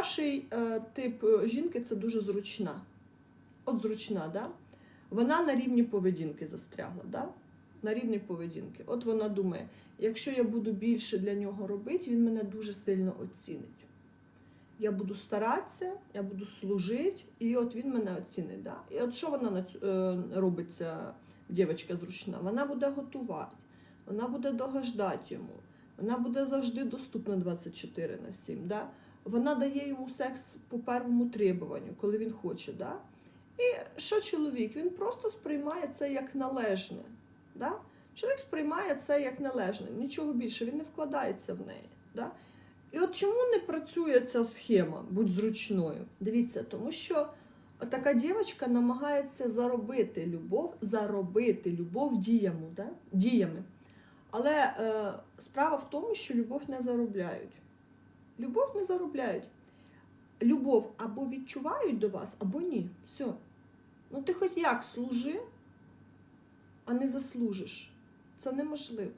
Перший е, тип е, жінки це дуже зручна. От зручна, да? Вона на рівні поведінки застрягла, да? на рівні поведінки. От вона думає, якщо я буду більше для нього робити, він мене дуже сильно оцінить. Я буду старатися, я буду служити, і от він мене оцінить. Да? І от що вона е, робить, ця дівчинка зручна? Вона буде готувати, вона буде догождати йому, вона буде завжди доступна 24 на 7. Да? Вона дає йому секс по первому требуванню, коли він хоче. Да? І що чоловік? Він просто сприймає це як належне. Да? Чоловік сприймає це як належне, нічого більше, він не вкладається в неї. Да? І от чому не працює ця схема, будь зручною? Дивіться, тому що така дівчинка намагається заробити любов, заробити любов діями, да? діями. Але е, справа в тому, що любов не заробляють. Любов не заробляють. Любов або відчувають до вас, або ні. Все. Ну ти хоч як служи, а не заслужиш. Це неможливо.